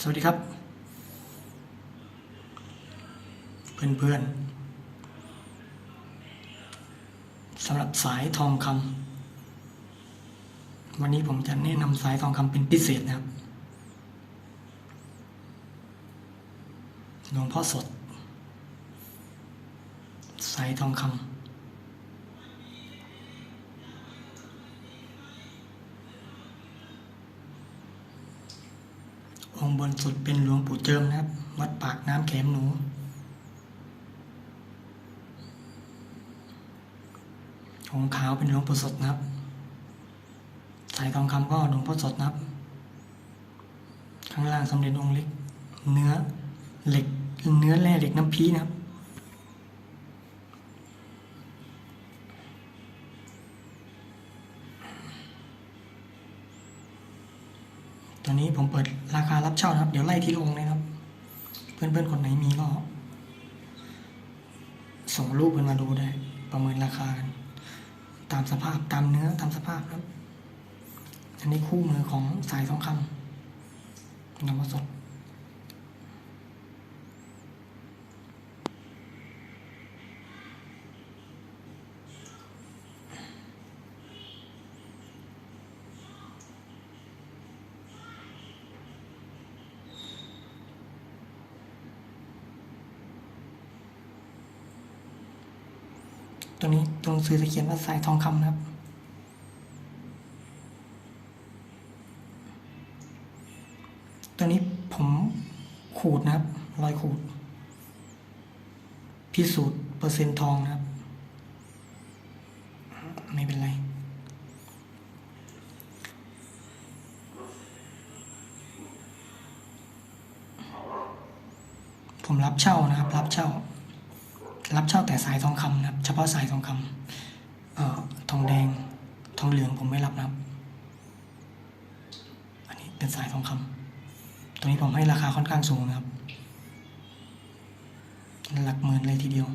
สวัสดีครับ เพื่อนๆสำหรับสายทองคำวันนี้ผมจะแนะนำสายทองคำเป็นพิเศษนะครับหลวงพ่อสด สายทองคำ องค์บนสุดเป็นหลวงปู่เจิมนะครับ วัดปากน้ำแขมหนู องค์ขาวเป็นหลวงปู่สดนะครับ สายทองคำก็หลวงพ่อสดนะครับ ข้างล่างสำเร็จองค์เล็ก เนื้อเหล็ก เนื้อแร่เหล็กน้ำพีนะครับ ตอนนี้ผมเปิดราคารับเช่านะครับ เดี๋ยวไล่ที่ลงเลยครับ เพื่อนๆคนไหนมีก็ส่งรูปกันมาดูได้ ประเมินราคากันตามสภาพตามเนื้อตามสภาพครับ อันนี้คู่มือของสายทองคำนำมาสด ตรงนี้ตรงซื้อจะเขียนว่าสายทองคำนะครับ ตัวนี้ผมขูดนะครับ รอยขูด พิสูจน์เปอร์เซ็นต์ทองนะครับ ไม่เป็นไรผมรับเช่านะครับ รับเช่า รับเช่าแต่สายทองคำนะครับเฉพาะสายทองคำเอ่อทองแดงทองเหลืองผมไม่รับนะครับ อันนี้เป็นสายทองคำตัวนี้ผมให้ราคาค่อนข้างสูงนะครับ หลักหมื่นเลยทีเดียว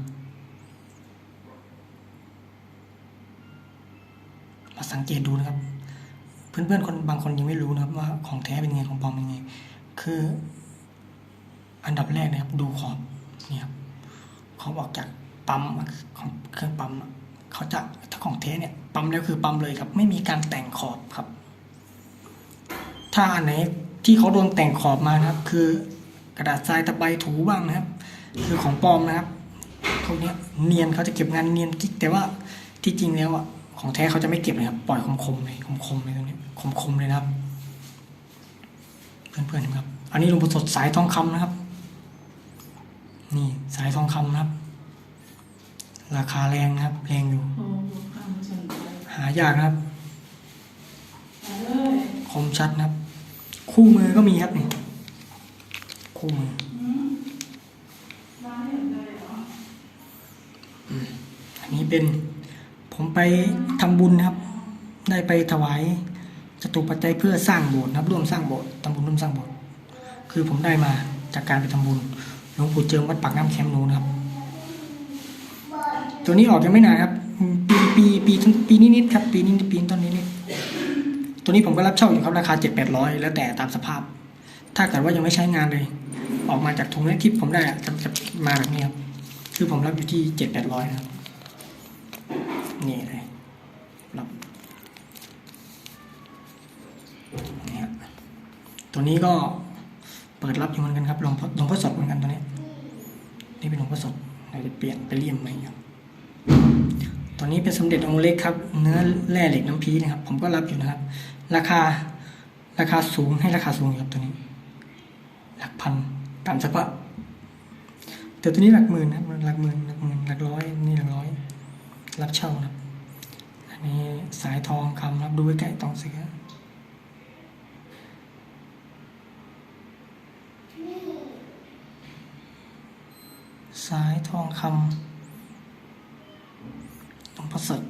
มาสังเกตดูนะครับ เพื่อนๆคนบางคนยังไม่รู้นะครับว่าของแท้เป็นไงของปลอมเป็นไง คืออันดับแรกนะครับดูขอบเนี่ยครับ เขาบอกจากปั๊มของเครื่องปั๊มเขาจะถ้าของเทสเนี่ยปั๊มแล้วคือปั๊มเลยครับ ไม่มีการแต่งขอบครับ ถ้าอันไหนที่เขาโดนแต่งขอบมานะครับ คือกระดาษทรายตะไบถูบ้างนะครับ คือของปลอมนะครับพวกนี้เนียนเขาจะเก็บงานเนียนที่แต่ว่าที่จริงแล้วอะของแท้เขาจะไม่เก็บเลยครับ ปล่อยคมๆเลยคมๆเลยตรงนี้คมๆเลยนะครับ เพื่อนๆนไหมครับ อันนี้หลวงปู่สดสายทองคำนะครับ นี่สายทองคำนะครับ ราคาแรงนะครับแรงอยู่โอ้ดูข้างฉันไปหายากนะครับไปเลยคมชัดนะครับ คู่มือก็มีครับนี่คู่มืออืมร้านเห็นเลยเหรออันนี้เป็นผมไปทำบุญนะครับ ได้ไปถวายจตุปัจจัยเพื่อสร้างโบสถ์นะครับ ร่วมสร้างโบสถ์ทำบุญร่วมสร้างโบสถ์คือผมได้มาจากการไปทำบุญ หลวงปู่เจิมวัดปากน้ำแคมป์นูนะครับ ตัวนี้ออกยังไม่นานครับ ปีปีปีปีปีนิดๆครับ ปีนี้ปีต้นนี้นิดตัวนี้ผมก็รับเช่าอยู่ครับราคาเจ็ดแปดร้อยแล้วแต่ตามสภาพ ถ้าเกิดว่ายังไม่ใช้งานเลย ออกมาจากถุงเล็กที่ผมได้จะจะมาแบบนี้ครับคือผมรับอยู่ที่เจ็ดแปดร้อยครับนี่เลยรับนี่ฮะตัวนี้ก็เปิดรับอยู่เหมือนกันครับหลวงพ่อ นี่เป็นหลวงพ่อสดเราจะเปลี่ยนไปเลี่ยมไหมครับตัวนี้เป็นสมเด็จองค์เล็กครับ เนื้อแร่เหล็กน้ำพีนะครับ ผมก็รับอยู่นะครับ ราคาราคาสูงให้ราคาสูงครับตัวนี้ หลักพันตามสภาพแต่ตัวนี้หลักหมื่นนะหลักหมื่นหลักหมื่นหลักร้อยนี่หลักร้อย รับเช่านะอันนี้สายทองคำรับดูใกล้ๆตองเสือ สายทองคำตรงพระสด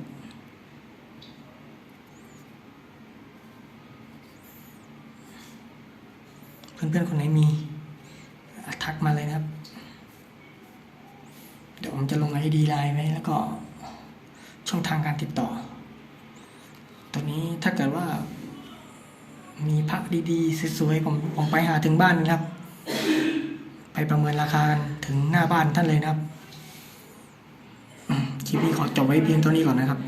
เพื่อนๆคนไหนมีทักมาเลยนะครับ เดี๋ยวผมจะลงไอดีไลน์ไว้แล้วก็ช่องทางการติดต่อ ตัวนี้ถ้าเกิดว่ามีพระดีๆสวยๆผมผมไปหาถึงบ้านนะครับ ไปประเมินราคากันถึงหน้าบ้านท่านเลยนะครับอืมคลิปนี้ขอจบไว้เพียงเท่านี้ก่อนนะครับ